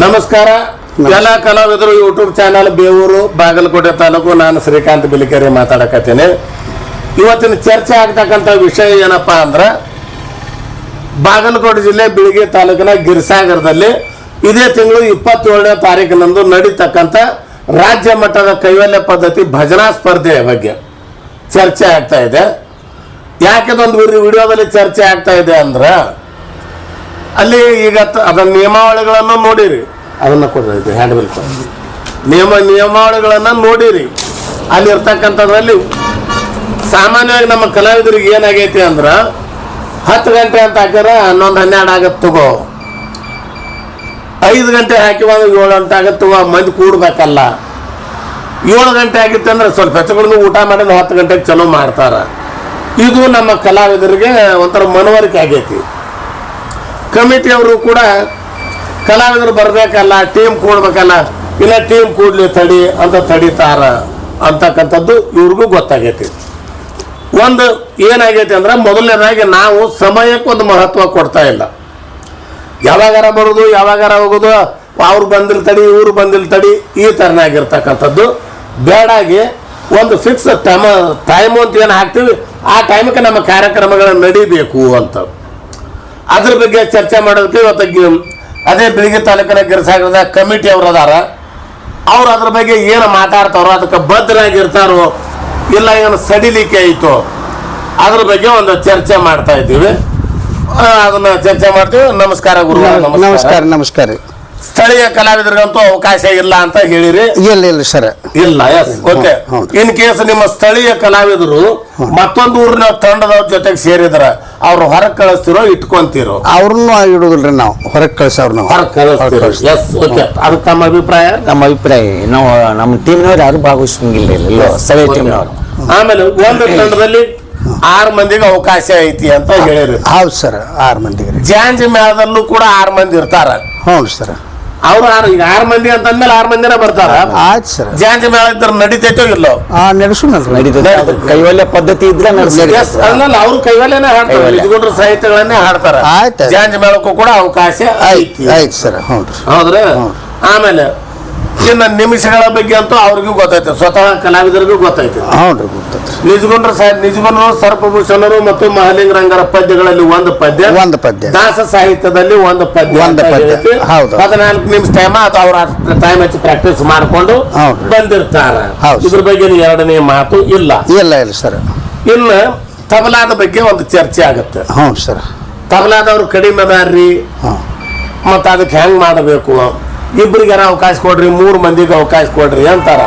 ನಮಸ್ಕಾರ. ಎಲ್ಲ ಕಲಾವಿದರು ಯೂಟ್ಯೂಬ್ ಚಾನಲ್ ಬೇವೂರು ಬಾಗಲಕೋಟೆ ತಾಲೂಕು ನಾನು ಶ್ರೀಕಾಂತ್ ಬಿಲಿಕೆರೆ ಮಾತಾಡಕತ್ತೀನಿ. ಇವತ್ತಿನ ಚರ್ಚೆ ಆಗ್ತಕ್ಕಂಥ ವಿಷಯ ಏನಪ್ಪಾ ಅಂದ್ರೆ ಬಾಗಲಕೋಟೆ ಜಿಲ್ಲೆ ಬಿಳಿಗಿ ತಾಲೂಕಿನ ಗಿರಿಸಾಗರದಲ್ಲಿ ಇದೇ ತಿಂಗಳು ಇಪ್ಪತ್ತೇಳನೇ ತಾರೀಕಿನಂದು ನಡೀತಕ್ಕಂಥ ರಾಜ್ಯ ಮಟ್ಟದ ಕೈವಲ್ಯ ಪದ್ಧತಿ ಭಜನಾ ಸ್ಪರ್ಧೆಯ ಬಗ್ಗೆ ಚರ್ಚೆ ಆಗ್ತಾ ಇದೆ. ಯಾಕೆ ಒಂದು ವಿಡಿಯೋದಲ್ಲಿ ಚರ್ಚೆ ಆಗ್ತಾ ಇದೆ ಅಂದ್ರೆ ಅಲ್ಲಿ ಈಗ ಅದರ ನಿಯಮಾವಳಿಗಳನ್ನು ನೋಡಿರಿ. ಅದನ್ನ ಕೊಡ್ರಿ ಹ್ಯಾಂಡ್ ಬಿಲ್ ಕೊಡ್ರಿ. ನಿಯಮ ನಿಯಮಾವಳಿಗಳನ್ನು ನೋಡಿರಿ. ಅಲ್ಲಿ ಇರ್ತಕ್ಕಂಥದ್ರಲ್ಲಿ ಸಾಮಾನ್ಯವಾಗಿ ನಮ್ಮ ಕಲಾವಿದರಿಗೆ ಏನಾಗೈತಿ ಅಂದ್ರ ಹತ್ತು ಗಂಟೆ ಅಂತ ಹಾಕ್ಯಾರ ಹನ್ನೊಂದು ಹನ್ನೆರಡು ಆಗತ್ತೆ ತಗೋ. ಐದು ಗಂಟೆ ಹಾಕಿವಾಗ ಏಳು ಗಂಟೆ ಆಗತ್ತೆ ತಗೋ ಮಂದಿ ಕೂಡ್ಬೇಕಲ್ಲ. ಏಳು ಗಂಟೆ ಆಗಿತ್ತು ಅಂದ್ರೆ ಸ್ವಲ್ಪ ಹೆಚ್ಚುಗಳನ್ನು ಊಟ ಮಾಡಿದ್ರೆ ಹತ್ತು ಗಂಟೆಗೆ ಚಲೋ ಮಾಡ್ತಾರ. ಇದು ನಮ್ಮ ಕಲಾವಿದರಿಗೆ ಒಂಥರ ಮನವರಿಕೆ ಆಗೈತಿ. ಕಮಿಟಿಯವರು ಕೂಡ ಕಲಾವಿದರು ಬರಬೇಕಲ್ಲ ಟೀಮ್ ಕೂಡ್ಬೇಕಲ್ಲ ಇಲ್ಲ ಟೀಮ್ ಕೂಡ್ಲಿ ತಡಿ ಅಂತ ತಡಿತಾರ ಅಂತಕ್ಕಂಥದ್ದು ಇವ್ರಿಗೂ ಗೊತ್ತಾಗೈತಿ. ಒಂದು ಏನಾಗೈತಿ ಅಂದ್ರೆ ಮೊದಲನೇದಾಗಿ ನಾವು ಸಮಯಕ್ಕೆ ಒಂದು ಮಹತ್ವ ಕೊಡ್ತಾ ಇಲ್ಲ. ಯಾವಾಗಾರ ಬರೋದು, ಯಾವಾಗಾರ ಹೋಗೋದು, ಅವ್ರು ಬಂದಿಲ್ ತಡಿ, ಇವ್ರು ಬಂದಿಲ್ ತಡಿ, ಈ ಥರನಾಗಿರ್ತಕ್ಕಂಥದ್ದು ಬೇಡಾಗಿ ಒಂದು ಫಿಕ್ಸ್ ಟೈಮ್ ಟೈಮು ಅಂತ ಏನು ಹಾಕ್ತೀವಿ, ಆ ಟೈಮಕ್ಕೆ ನಮ್ಮ ಕಾರ್ಯಕ್ರಮಗಳು ನಡಿಬೇಕು ಅಂತ. ಅದ್ರ ಬಗ್ಗೆ ಚರ್ಚೆ ಮಾಡೋದಕ್ಕೆ ಇವತ್ತು ಅದೇ ಬೆಳಿಗ್ಗೆ ತಾಲೂಕಿನ ಗಿರಿಸಾಗರದ ಕಮಿಟಿ ಅವ್ರು ಅದಾರ. ಅವ್ರು ಅದ್ರ ಬಗ್ಗೆ ಏನು ಮಾತಾಡ್ತಾರೋ ಅದಕ್ಕೆ ಬದ್ಧರಾಗಿರ್ತಾರೋ ಇಲ್ಲ ಏನು ಸಡಿಲಿಕೆ ಆಯಿತು ಅದ್ರ ಬಗ್ಗೆ ಒಂದು ಚರ್ಚೆ ಮಾಡ್ತಾ ಇದ್ದೀವಿ. ಅದನ್ನ ಚರ್ಚೆ ಮಾಡ್ತೀವಿ. ನಮಸ್ಕಾರ ಗುರು ನಮಸ್ಕಾರ ನಮಸ್ಕಾರ. ಸ್ಥಳೀಯ ಕಲಾವಿದರಿಗಂತೂ ಅವಕಾಶ ಇಲ್ಲ ಅಂತ ಹೇಳಿರಿ. ಇಲ್ಲ ಇಲ್ಲ ಸರ್. ಇಲ್ಲ ಎಸ್ ಓಕೆ. ಇನ್ ಕೇಸ್ ನಿಮ್ಮ ಸ್ಥಳೀಯ ಕಲಾವಿದರು ಮತ್ತೊಂದು ಊರಿನ ತಂಡದವ್ರ ಜೊತೆಗೆ ಸೇರಿದ್ರ ಅವ್ರು ಹೊರಗೆ ಕಳಿಸ್ತಿರೋ ಇಟ್ಕೊಂತಿರೋ? ಅವ್ರನ್ನೂ ಇಡುದಿಲ್ರಿ ನಾವು. ಹೊರಗೆ ಕಳ್ಸವ್ರು ನಾವು. ಹೊರಗೆ ಕಳಿಸ್ತಿರೋ? ಎಸ್ ಓಕೆ ಅದು ತಮ್ಮ ಅಭಿಪ್ರಾಯ? ನಮ್ಮ ಅಭಿಪ್ರಾಯ ನಾವು ನಮ್ಮ ಟೀಮ್ನವ್ರು ಯಾರು ಭಾಗವಹಿಸಂಗಿಲ್ಲ ಇಲ್ಲ. ಸ್ಥಳೀಯ ಟೀಮ್ನವ್ರು ಆಮೇಲೆ ಒಂದು ತಂಡದಲ್ಲಿ ಆರ್ ಮಂದಿಗೆ ಅವಕಾಶ ಐತಿ ಅಂತ ಹೇಳಿರಿ. ಹೌದು ಸರ್. ಆರ್ ಮಂದಿಗೆ ರೀ. ಜಾಂಜಿ ಮೇಳದಲ್ಲೂ ಕೂಡ ಆರ್ ಮಂದಿ ಇರ್ತಾರ. ಹೌದು ಸರ್. ಅವ್ರು ಆರು ಈಗ ಆರು ಮಂದಿ ಅಂತಂದ್ಮೇಲೆ ಆರು ಮಂದಿನ ಬರ್ತಾರ. ಆಯ್ತು ಸರ್. ಜಾಂಜಿ ಮೇಳ ಇದ್ರೆ ನಡಿತೈತೋ ಇಲ್ಲೋ? ಆ ನಡೀತದೆ ಕೈವಲ್ಯ ಪದ್ಧತಿ ಇದ್ರೆ ಅದನ್ನ ಅವ್ರು ಕೈವಲ್ಯನೇ ಹಾಡ್ತಾರೆ. ನಿಜಗುಂಡ್ರ ಸಾಹಿತ್ಯಗಳನ್ನೇ ಹಾಡ್ತಾರ. ಆಯ್ತು. ಜಾಂಜಿ ಮೇಳಕ್ಕೂ ಕೂಡ ಅವಕಾಶ ಐತಿ. ಆಯ್ತು ಸರ್. ಹೌದ್ರಿ. ಹ್ಞೂ. ಆಮೇಲೆ ಇನ್ನು ನಿಮಿಷಗಳ ಬಗ್ಗೆ ಅಂತೂ ಅವ್ರಿಗೂ ಗೊತ್ತೈತೆ. ಸ್ವತಃ ಕಲಾವಿದರಿಗೂ ಗೊತ್ತೈತೆ. ಹ್ಞೂ ರೀ ಗೊತ್ತೈತ್ರಿ. ನಿಜಗುಂಡ್ರ ಸರ್ಪಭೂಷಣರು ಮತ್ತು ಮಹಾಲಿಂಗ ರಂಗರ ಪದ್ಯಗಳಲ್ಲಿ ಒಂದು ಪದ್ಯ. ಒಂದು ಪದ್ಯ. ದಾಸ ಸಾಹಿತ್ಯದಲ್ಲಿ ಒಂದು ಪದ್ಯ ಒಂದು ಪದ್ಯ. ಹೌದು. ಹದಿನಾಲ್ಕು ನಿಮಿಷ ಟೈಮ್ ಅದು ಅವ್ರ ಟೈಮ್ ಹಚ್ಚಿ ಪ್ರಾಕ್ಟೀಸ್ ಮಾಡ್ಕೊಂಡು. ಬಂದಿರ್ತಾರ. ಇದ್ರ ಬಗ್ಗೆ ಎರಡನೇ ಮಾತು ಇಲ್ಲ. ಇಲ್ಲ ಇಲ್ಲ ಸರ್. ಇನ್ನು ತಬಲಾದ ಬಗ್ಗೆ ಒಂದು ಚರ್ಚೆ ಆಗುತ್ತೆ. ಹ್ಞೂ ಸರ್. ತಬಲಾದವ್ರು ಕಡಿಮೆ ಅದಾರ್ರಿ. ಮತ್ತು ಅದಕ್ಕೆ ಹೆಂಗ್ ಮಾಡಬೇಕು? ಇಬ್ಬರಿಗಾರ ಅವಕಾಶ ಕೊಡ್ರಿ ಮೂರು ಮಂದಿಗೆ ಅವಕಾಶ ಕೊಡ್ರಿ ಅಂತಾರ.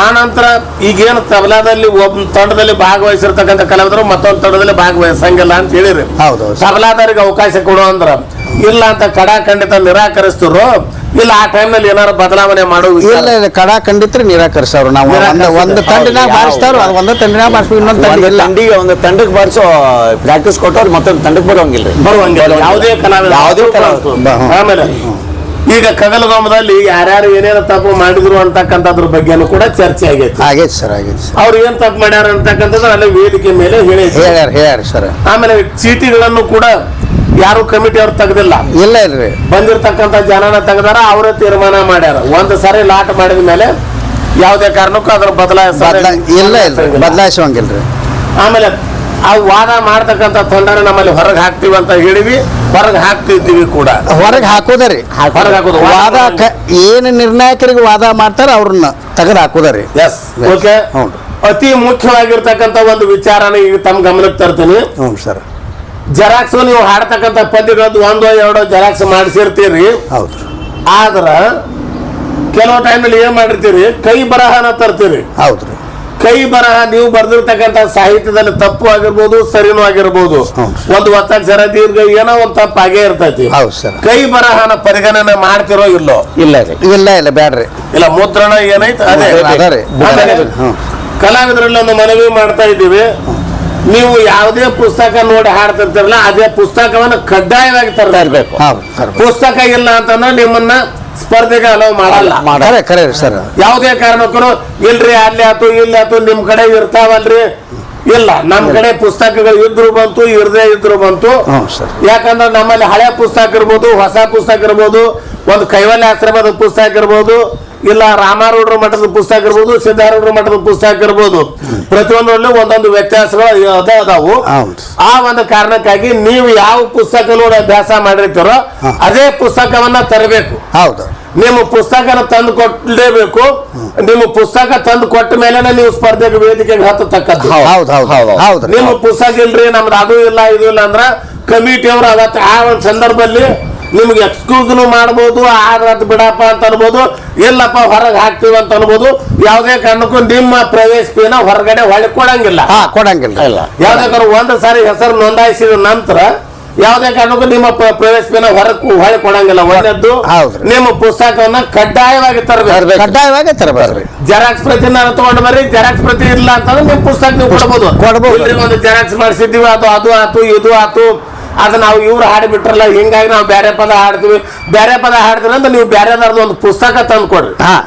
ಆ ನಂತರ ಈಗೇನು ತಬಲಾದಲ್ಲಿ ಒಬ್ಬ ತಂಡದಲ್ಲಿ ಭಾಗವಹಿಸಿರ್ತಕ್ಕಂಥ ಕಲಾವಿದರು ಮತ್ತೊಂದು ತಂಡದಲ್ಲಿ ಭಾಗವಹಿಸಂಗಿಲ್ಲ ಅಂತ ಹೇಳಿರಿ. ಹೌದು ತಬಲಾದಾರಿಗೆ ಅವಕಾಶ ಕೊಡು ಅಂದ್ರ ಇಲ್ಲ ಅಂತ ಕಡಾ ಖಂಡಿತ ನಿರಾಕರಿಸ್ತಿರೋ ಇಲ್ಲ ಆ ಟೈಮ್ನಲ್ಲಿ ಏನಾರು ಬದಲಾವಣೆ ಮಾಡೋ ವಿಚಾರ? ಇಲ್ಲ ಇಲ್ಲ ಕಡ ಖಂಡಿತ ನಿರಾಕರಿಸೋರು. ನಾವು ಒಂದು ತಂಡಿನಾಗ ಅದು ಒಂದು ತಂಡಿನಾಗ ಬಾರಿಸ್ತೀವಿ ಇನ್ನೊಂದು ತಂಡ ಒಂದು ಇಲ್ಲ. ತಂಡಿಗೆ ಒಂದು ತಂಡಕ್ಕೆ ಬಾರಿಸೋ ಪ್ರಾಕ್ಟೀಸ್ ಕೊಟ್ಟವ್ರು ಮತ್ತೊಂದು ತಂಡಕ್ಕೆ ಬರೋಂಗಿಲ್ಲ ಬರುವಂಗಿಲ್ಲ. ಯಾವುದೇ ಕಲಾವಿದ ಯಾವುದೇ ಕಲಾವಿದ. ಆಮೇಲೆ ಈಗ ಕಗಲಗಾಮದಲ್ಲಿ ಯಾರ್ಯಾರು ಏನೇನು ತಪ್ಪು ಮಾಡಿದ್ರು ಅಂತಕ್ಕಂಥದ್ರ ಬಗ್ಗೆನೂ ಕೂಡ ಚರ್ಚೆ ಆಗೈತೆ. ಆಗೈತೆ ಸರ್ ಆಗೈತೆ ಸರ್. ಅವ್ರು ಏನ್ ತಪ್ಪು ಮಾಡ್ಯಾರ ಅಂತಕ್ಕಂಥದ್ದು ಅಲ್ಲಿ ವೇದಿಕೆ ಮೇಲೆ ಹೇಳಿ ಹೇಳ್ಯಾರ ಹೇಳ್ಯಾರ ಸರ್. ಆಮೇಲೆ ಚೀಟಿಗಳನ್ನು ಕೂಡ ಯಾರು ಕಮಿಟಿ ಅವ್ರು ತೆಗ್ದಿಲ್ಲ. ಇಲ್ಲ ಇಲ್ರಿ ಬಂದಿರ್ತಕ್ಕಂಥ ಜನನ ತೆಗ್ದಾರ ಅವರೇ ತೀರ್ಮಾನ ಮಾಡ್ಯಾರ. ಒಂದು ಸಾರಿ ಲಾಟ್ ಮಾಡಿದ ಮೇಲೆ ಯಾವುದೇ ಕಾರಣಕ್ಕೂ ಅದ್ರ ಬದಲಾಯಿಸ ಇಲ್ಲ ಇಲ್ಲ ಬದಲಾಯಿಸುವಂಗಿಲ್ರಿ ಆಮೇಲೆ ಆ ವಾದ ಮಾಡ್ತಕ್ಕಂಥ ತೊಂದರೆ ನಮ್ಮಲ್ಲಿ ಹೊರಗೆ ಹಾಕ್ತಿವಿ ಅಂತ ಹೇಳಿವಿ ಹೊರಗೆ ಹಾಕ್ತಿದ್ದೀವಿ ಕೂಡ. ಹೊರಗೆ ಹಾಕೋದರಿ. ಹೊರಗೆ ಹಾಕೋದು. ವಾದ ಏನು ನಿರ್ಣಾಯಕರಿಗೆ ವಾದ ಮಾಡ್ತಾರ ಅವ್ರನ್ನ ತೆಗೆದು ಹಾಕೋದರಿ. ಎಸ್ ಓಕೆ ಅತಿ ಮುಖ್ಯವಾಗಿರ್ತಕ್ಕಂಥ ಒಂದು ವಿಚಾರನ ಈಗ ತಮ್ಮ ಗಮನಕ್ಕೆ ತರ್ತೀನಿ. ಹ್ಞೂ ಸರ್. ಜೆರಾಕ್ಸ್ ನೀವು ಹಾಡ್ತಕ್ಕಂಥ ಪದ್ಯಗಳದ್ದು ಒಂದೋ ಎರಡೋ ಜೆರಾಕ್ಸ್ ಮಾಡಿಸಿರ್ತೀರಿ. ಹೌದು. ಆದ್ರ ಕೆಲವು ಟೈಮಲ್ಲಿ ಏನ್ ಮಾಡಿರ್ತೀರಿ? ಕೈ ಬರಹನ ತರ್ತೀರಿ. ಹೌದು ರೀ ಕೈ ಬರಹ ನೀವು ಬರ್ದಿರ್ತಕ್ಕಂಥ ಸಾಹಿತ್ಯದಲ್ಲಿ ತಪ್ಪು ಆಗಿರ್ಬೋದು ಸರಿನೂ ಆಗಿರ್ಬೋದು. ಒಂದು ಒತ್ತಕ್ಷರ ದೀರ್ಘ ಏನೋ ಒಂದು ತಪ್ಪು ತಪ್ಪಾಗೇ ಇರ್ತೈತಿ. ಹೌದು ಸರ್. ಕೈ ಬರಹನ ಪರಿಗಣನೆ ಮಾಡ್ತಿರೋ ಇಲ್ಲೋ? ಇಲ್ಲ ರೀ. ಇಲ್ಲ ಇಲ್ಲ ಬ್ಯಾಡ್ರಿ. ಇಲ್ಲ ಮುದ್ರಣ ಏನೈತೆ? ಅದೇ. ಅದ ರೀ. ಆಮೇಲೆ ಕಲಾವಿದರಲ್ಲಿ ಒಂದು ಮನವಿ ಮಾಡ್ತಾ ಇದ್ದೀವಿ. ನೀವು ಯಾವುದೇ ಪುಸ್ತಕ ನೋಡಿ ಹಾಡ್ತಿರ್ತಾರಲ್ಲ ಅದೇ ಪುಸ್ತಕವನ್ನು ಕಡ್ಡಾಯವಾಗಿ ತರಬೇಕು. ಹೌದು ಸರ್ ಪುಸ್ತಕ ಇಲ್ಲ ಅಂತಂದ್ರೆ ನಿಮ್ಮನ್ನ ಸ್ಪರ್ಧೆಗೆ ಅಲೋ ಮಾಡಲ್ಲ. ಕರೆ ಕರೆ ಸರ್. ಯಾವುದೇ ಕಾರಣಕ್ಕೂ ಇಲ್ರಿ ಅಲ್ಲಿ ಆತು ಇಲ್ಲಿ ಆತು ನಿಮ್ ಕಡೆ ಇರ್ತಾವಲ್ರಿ? ಇಲ್ಲ ನಮ್ ಕಡೆ ಪುಸ್ತಕಗಳು ಇದ್ರು ಬಂತು ಇರದೇ ಇದ್ರು ಬಂತು. ಯಾಕಂದ್ರೆ ನಮ್ಮಲ್ಲಿ ಹಳೆ ಪುಸ್ತಕ ಇರ್ಬೋದು ಹೊಸ ಪುಸ್ತಕ ಇರ್ಬೋದು ಒಂದು ಕೈವಲ್ಯ ಆಶ್ರಮದ ಪುಸ್ತಕ ಇರ್ಬೋದು ಇಲ್ಲ ರಾಮಾರೂಢರ ಮಠದ ಪುಸ್ತಕ ಇರ್ಬೋದು ಸಿದ್ಧಾರೂಢರ ಮಠದ ಪುಸ್ತಕ ಇರ್ಬೋದು. ಪ್ರತಿಯೊಂದರಲ್ಲೂ ಒಂದೊಂದು ವ್ಯತ್ಯಾಸಗಳು ಅದೇ ಅದಾವು. ಆ ಒಂದು ಕಾರಣಕ್ಕಾಗಿ ನೀವು ಯಾವ ಪುಸ್ತಕ ನೋಡಿ ಅಭ್ಯಾಸ ಮಾಡಿರ್ತೀರೋ ಅದೇ ಪುಸ್ತಕವನ್ನ ತರಬೇಕು. ಹೌದು. ನಿಮ್ಮ ಪುಸ್ತಕನ ತಂದು ಕೊಟ್ಟಲೇಬೇಕು ನಿಮ್ಮ ಪುಸ್ತಕ ತಂದು ಕೊಟ್ಟ ಮೇಲೆ ನೀವು ಸ್ಪರ್ಧೆಗೆ ವೇದಿಕೆಗೆ ಹತ್ತತಕ್ಕದ್ದು. ಹೌದು ಹೌದು ಹೌದು ನಿಮ್ಮ ಪುಸ್ತಕ ಇಲ್ರಿ ನಮ್ದು ಅದು ಇಲ್ಲ ಇದು ಇಲ್ಲ ಅಂದ್ರ ಕಮಿಟಿ ಅವರು ಅವತ್ತು ಆ ಒಂದು ಸಂದರ್ಭದಲ್ಲಿ ನಿಮ್ಗೆ ಎಕ್ಸ್ಕ್ಯೂಸ್ನು ಮಾಡ್ಬೋದು ಆಡ್ರದ್ದು ಬಿಡಪ್ಪ ಅಂತ ಅನ್ಬೋದು ಇಲ್ಲಪ್ಪ ಹೊರಗೆ ಹಾಕ್ತೀವಿ ಅಂತ ಅನ್ಬೋದು ಯಾವುದೇ ಕಾರಣಕ್ಕೂ ನಿಮ್ಮ ಪ್ರವೇಶ ಫೀನ ಹೊರಗಡೆ ಹೊಳ್ಳಿ ಕೊಡಂಗಿಲ್ಲ. ಹಾ ಕೊಡಂಗಿಲ್ಲ. ಇಲ್ಲ. ಯಾವುದೇ ಕಾರಣ ಒಂದು ಸಾರಿ ಹೆಸರು ನೋಂದಾಯಿಸಿದ ನಂತರ ಯಾವುದೇ ಕಾರಣಕ್ಕೂ ನಿಮ್ಮ ಪ್ರ- ಪ್ರವೇಶ ಫೀನ ಹೊರಗೆ ಹೊಳ್ಳಿ ಕೊಡಂಗಿಲ್ಲ. ಒಳ್ಳೆದ್ದು. ನಿಮ್ಮ ಪುಸ್ತಕವನ್ನ ಕಡ್ಡಾಯವಾಗಿ ತರಬೇಕು. ಕಡ್ಡಾಯವಾಗಿ ತರಬೇಕ್ರಿ ಜೆರಾಕ್ಸ್ ಪ್ರತಿ ನಾನು ತಗೊಂಡು ಬರ್ರಿ ಜೆರಾಕ್ಸ್ ಪ್ರತಿ ಇಲ್ಲ ಅಂತಂದ್ರೆ ನಿಮ್ಮ ಪುಸ್ತಕ ನೀವು ಕೊಡ್ಬೋದು. ಕೊಡ್ಬೋದು. ಇಲ್ರಿ ಒಂದು ಜೆರಾಕ್ಸ್ ಮಾಡಿಸಿದ್ದೀವಿ ಅದು ಅದು ಆತು ಇದು ಆತು. ಅದು ನಾವು ಇವ್ರು ಹಾಡಿಬಿಟ್ರಲ್ಲ ಹಿಂಗಾಗಿ ನಾವು ಬೇರೆ ಪದ ಹಾಡ್ತೀವಿ. ಬೇರೆ ಪದ ಹಾಡ್ತೀವಿ ಅಂತ ನೀವು ಬೇರೆದಾರ್ದು ಒಂದು ಪುಸ್ತಕ ತಂದು ಕೊಡ್ರಿ. ಹಾ.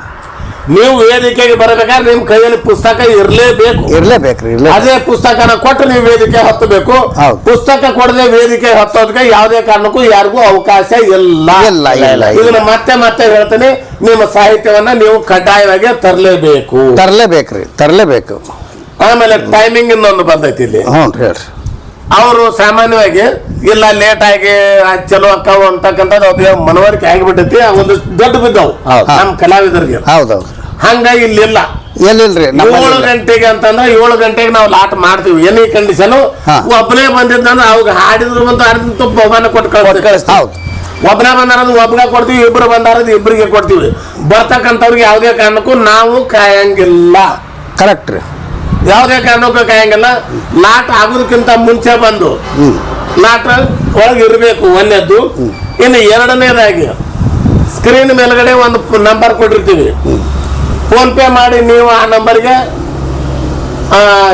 ನೀವು ವೇದಿಕೆಗೆ ಬರಬೇಕಾದ್ರೆ ನಿಮ್ ಕೈಯಲ್ಲಿ ಪುಸ್ತಕ ಇರಲೇಬೇಕು. ಇರ್ಲೇಬೇಕ್ರಿ ಇರ್ಲೇ ಅದೇ ಪುಸ್ತಕನ ಕೊಟ್ಟು ನೀವು ವೇದಿಕೆ ಹತ್ತಬೇಕು. ಪುಸ್ತಕ ಕೊಡದೆ ವೇದಿಕೆ ಹತ್ತೋದಕ್ಕೆ ಯಾವುದೇ ಕಾರಣಕ್ಕೂ ಯಾರಿಗೂ ಅವಕಾಶ ಇಲ್ಲ. ಇಲ್ಲ ಇಲ್ಲ ಇಲ್ಲ. ಇದನ್ನ ಮತ್ತೆ ಮತ್ತೆ ಹೇಳ್ತೀನಿ ನಿಮ್ಮ ಸಾಹಿತ್ಯವನ್ನ ನೀವು ಕಡ್ಡಾಯವಾಗಿ ತರಲೇಬೇಕು. ತರಲೇಬೇಕ್ರಿ ತರಲೇಬೇಕು. ಆಮೇಲೆ ಟೈಮಿಂಗ್ ಇನ್ನೊಂದು ಬಂದೈತಿ ಇಲ್ಲಿ. ಹ್ಞೂ ಹೇಳ್ರಿ. ಅವರು ಸಾಮಾನ್ಯವಾಗಿ ಇಲ್ಲ ಲೇಟ್ ಆಗಿ ಚಲೋ ಅಕ್ಕಾವು ಅಂತಕ್ಕಂಥದ್ದು ಅವ್ರಿಗೆ ಮನವರಿಕೆ ಆಗಿಬಿಟ್ಟೈತಿ ಒಂದು ದೊಡ್ಡ ಬಿದ್ದವು. ನಮ್ಮ ಕಲಾವಿದರಿಗೆ. ಹೌದೌದು. ಹಂಗಾಗಿ ಇಲ್ಲಿಲ್ಲ. ಎಲ್ಲಿಲ್ರಿ? ಏಳು ಗಂಟೆಗೆ ಅಂತಂದ್ರೆ ಏಳು ಗಂಟೆಗೆ ನಾವು ಲಾಟ್ ಮಾಡ್ತೀವಿ. Any condition. ಒಬ್ಬನೇ ಬಂದಿದ್ದಂದ್ರೆ ಅವಾಗ ಹಾಡಿದ್ರು ಬಂದು ಅರ್ಧ ಬಹುಮಾನ ಕೊಟ್ಟು ಕಳಿಸ್ತೀವಿ. ಒಬ್ಬನೇ ಬಂದಾರದು ಒಬ್ಬನೇ ಕೊಡ್ತೀವಿ ಇಬ್ರು ಬಂದಾರದು ಇಬ್ಬರಿಗೆ ಕೊಡ್ತೀವಿ. ಬರ್ತಕ್ಕಂಥವ್ರಿಗೆ ಯಾವುದೇ ಕಾರಣಕ್ಕೂ ನಾವು ಕಾಯಂಗಿಲ್ಲ. ಕರೆಕ್ಟ್ ರೀ. ಯಾವುದೇ ಕಾರಣಕ್ಕೂ ಕಾಯಂಗಿಲ್ಲ. ಲಾಟ್ ಆಗೋದಕ್ಕಿಂತ ಮುಂಚೆ ಬಂದು ಹ್ಮ್ ಒಳಗಿರಬೇಕು ಒಂದೇದ್ದು. ಇನ್ನು ಎರಡನೇದಾಗಿ ಸ್ಕ್ರೀನ್ ಮೇಲ್ಗಡೆ ಒಂದು ನಂಬರ್ ಕೊಟ್ಟಿರ್ತೀವಿ. ಫೋನ್ ಪೇ ಮಾಡಿ ನೀವು ಆ ನಂಬರ್ಗೆ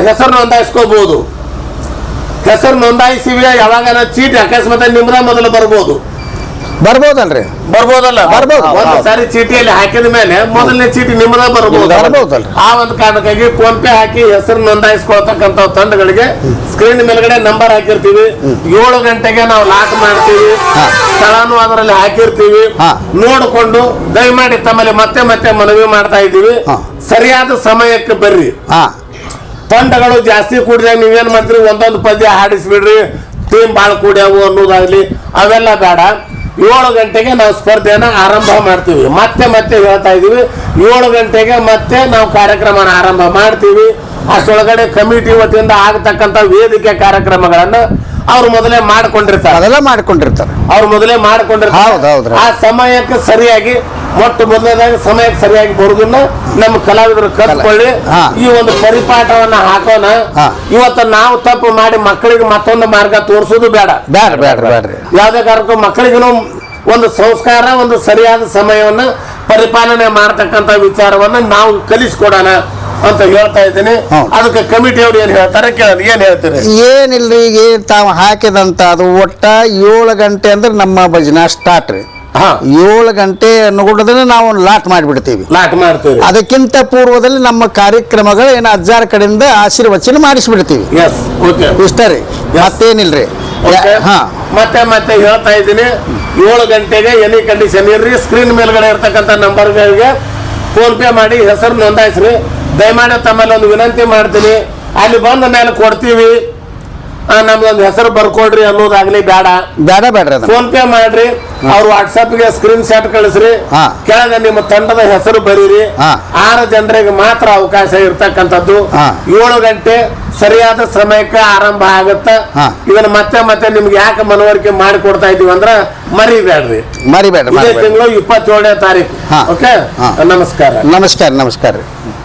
ಹೆಸರು ನೋಂದಾಯಿಸ್ಕೋಬಹುದು ಹೆಸರು ನೋಂದಾಯಿಸಿವಿ ಯಾವಾಗ ಚೀಟಿ ಅಕಸ್ಮಾತ್ ನಿಮ್ದ ಮೊದಲು ಬರ್ಬೋದು. ಬರ್ಬೋದಲ್ರಿ? ಬರ್ಬೋದಲ್ಲ? ಬರ್ಬೋದು. ಒಂದು ಸಾರಿ ಚೀಟಿಯಲ್ಲಿ ಹಾಕಿದ ಮೇಲೆ ಮೊದಲನೇ ಚೀಟಿ ನಿಮ್ಮದ ಬರ್ಬೋದು. ಬರ್ಬೋದಲ್ರಿ. ಆ ಒಂದು ಕಾರಣಕ್ಕಾಗಿ ಫೋನ್ ಪೇ ಹಾಕಿ ಹೆಸರು ನೋಂದಾಯಿಸ್ಕೊಳ್ತಕ್ಕಂತ ತಂಡಗಳಿಗೆ ಸ್ಕ್ರೀನ್ ಮೇಲ್ಗಡೆ ನಂಬರ್ ಹಾಕಿರ್ತೀವಿ. ಏಳು ಗಂಟೆಗೆ ನಾವು ಲಾಕ್ ಮಾಡ್ತೀವಿ. ಸ್ಥಳಾನು ಅದರಲ್ಲಿ ಹಾಕಿರ್ತೀವಿ. ಹಾ. ನೋಡಿಕೊಂಡು ದಯಮಾಡಿ ತಮ್ಮಲ್ಲಿ ಮತ್ತೆ ಮತ್ತೆ ಮನವಿ ಮಾಡ್ತಾ ಇದ್ದೀವಿ. ಹಾ. ಸರಿಯಾದ ಸಮಯಕ್ಕೆ ಬರ್ರಿ. ಹಾ. ತಂಡಗಳು ಜಾಸ್ತಿ ಕೂಡಿದಾಗ ನೀವೇನ್ ಮಾಡ್ತೀರಿ? ಒಂದೊಂದು ಪದ್ಯ ಹಾಡಿಸ್ಬಿಡ್ರಿ ಟೀಮ್ ಬಾಳ್ ಕೂಡ್ಯಾವು ಅನ್ನೋದಾಗ್ಲಿ ಅವೆಲ್ಲ ಬೇಡ. ಏಳು ಗಂಟೆಗೆ ನಾವು ಸ್ಪರ್ಧೆಯನ್ನು ಆರಂಭ ಮಾಡ್ತೀವಿ. ಮತ್ತೆ ಮತ್ತೆ ಹೇಳ್ತಾ ಇದ್ದೀವಿ. ಏಳು ಗಂಟೆಗೆ ಮತ್ತೆ ನಾವು ಕಾರ್ಯಕ್ರಮನ ಆರಂಭ ಮಾಡ್ತೀವಿ. ಅಷ್ಟೊಳಗಡೆ ಕಮಿಟಿ ವತಿಯಿಂದ ಆಗತಕ್ಕಂತ ವೇದಿಕೆ ಕಾರ್ಯಕ್ರಮಗಳನ್ನ ಅವ್ರು ಮೊದಲೇ ಮಾಡ್ಕೊಂಡಿರ್ತಾರೆ. ಅದೆಲ್ಲ ಮಾಡ್ಕೊಂಡಿರ್ತಾರೆ. ಅವ್ರು ಮೊದಲೇ. ಮಾಡ್ಕೊಂಡಿರ್ತಾರೆ. ಆ ಸಮಯಕ್ಕೆ ಸರಿಯಾಗಿ ಮೊಟ್ಟ ಮೊದಲನೇದಾಗಿ ಸಮಯಕ್ಕೆ ಸರಿಯಾಗಿ ಬರುದನ್ನ ನಮ್ಮ ಕಲಾವಿದರು ಕಲ್ತ್ಕೊಳ್ಳಿ. ಈ ಒಂದು ಪರಿಪಾಠವನ್ನ ಹಾಕೋಣ. ಇವತ್ತು ನಾವು ತಪ್ಪು ಮಾಡಿ ಮಕ್ಕಳಿಗೆ ಮತ್ತೊಂದು ಮಾರ್ಗ ತೋರಿಸೋದು ಬೇಡ. ಬೇಡ ಬೇಡ ಬೇಡ್ರಿ ಯಾವುದೇ ಕಾರಣಕ್ಕೂ ಮಕ್ಕಳಿಗೂ ಒಂದು ಸಂಸ್ಕಾರ ಒಂದು ಸರಿಯಾದ ಸಮಯವನ್ನ ಪರಿಪಾಲನೆ ಮಾಡತಕ್ಕಂತ ವಿಚಾರವನ್ನ ನಾವು ಕಲಿಸ್ಕೊಡೋಣ. ಅಂತ ಹೇಳ್ತಾ ಇದ್ದೀನಿ. ಅದಕ್ಕೆ ಅದಕ್ಕೆ ಅವರು ಏನ್ ಹೇಳ್ತಾರೆ? ಕೇಳೋಣ. ಏನ್ ಹೇಳ್ತೀರಿ? ಏನಿಲ್ರಿ ಈಗ ಏನ್ ತಾವು ಹಾಕಿದಂತ ಅದು ಒಟ್ಟ ಏಳು ಗಂಟೆ ಅಂದ್ರೆ ನಮ್ಮ ಭಜನಾ ಸ್ಟಾರ್ಟ್ ರೀ. ಏಳು ಗಂಟೆ ಅನ್ಕೊಂಡದನ್ನ ನಾವು ಲಾಟ್ ಮಾಡಿಬಿಡ್ತೀವಿ. ಲಾಟ್ ಮಾಡ್ತೀವಿ ಅದಕ್ಕಿಂತ ಪೂರ್ವದಲ್ಲಿ ನಮ್ಮ ಕಾರ್ಯಕ್ರಮಗಳು ಏನು ಅಜ್ಜಾರ ಕಡೆಯಿಂದ ಆಶೀರ್ವಚನ ಮಾಡಿಸ್ಬಿಡ್ತೀವಿ. ಇಷ್ಟ ರೀ. ಮತ್ತೇನಿಲ್ರಿ? ಹಾ. ಮತ್ತೆ ಮತ್ತೆ ಹೇಳ್ತಾ ಇದ್ದೀನಿ. ಏಳು ಗಂಟೆಗೆ ಎನಿ ಕಂಡೀಷನ್ ಇರ್ರಿ. ಸ್ಕ್ರೀನ್ ಮೇಲ್ಗಡೆ ಇರ್ತಕ್ಕಂಥ ನಂಬರ್ಗಳಿಗೆ ಫೋನ್ ಪೇ ಮಾಡಿ ಹೆಸರು ನೋಂದಾಯಿಸ್ರಿ. ದಯಮಾಡಿ ತಮ್ಮಲ್ಲಿ ಒಂದು ವಿನಂತಿ ಮಾಡ್ತೀನಿ. ಅಲ್ಲಿ ಬಂದ ಮೇಲೆ ಕೊಡ್ತೀವಿ. ನಮ್ದೊಂದು ಹೆಸರು ಬರ್ಕೊಡ್ರಿ ಅನ್ನೋದಾಗ್ಲಿ ಬೇಡ. ಬೇಡ ಬೇಡ್ರಿ ಫೋನ್ ಪೇ ಮಾಡ್ರಿ. ಅವ್ರ ವಾಟ್ಸಪ್ಗೆ ಸ್ಕ್ರೀನ್ ಶಾಟ್ ಕಳಿಸ್ರಿ. ಹಾ. ಕೆಳಗೆ ನಿಮ್ಮ ತಂಡದ ಹೆಸರು ಬರೀರಿ. ಹಾ. ಆರು ಜನರಿಗೆ ಮಾತ್ರ ಅವಕಾಶ ಇರ್ತಕ್ಕಂಥದ್ದು. ಹಾ. ಏಳು ಗಂಟೆ ಸರಿಯಾದ ಸಮಯಕ್ಕೆ ಆರಂಭ ಆಗುತ್ತ. ಹಾ. ಇದನ್ನ ಮತ್ತೆ ಮತ್ತೆ ನಿಮ್ಗೆ ಯಾಕೆ ಮನವರಿಕೆ ಮಾಡಿ ಕೊಡ್ತಾ ಇದೀವಿ ಅಂದ್ರ ಮರಿಬೇಡ್ರಿ. ಮರಿಬೇಡ್ರಿ ಇದೇ ಮರಿಬೇಡ್ರಿ. ತಿಂಗಳು ಇಪ್ಪತ್ತೇಳನೇ ತಾರೀಕು. ಹಾ. ಓಕೆ ಹಾ. ನಮಸ್ಕಾರ. ನಮಸ್ಕಾರ ನಮಸ್ಕಾರ ರೀ.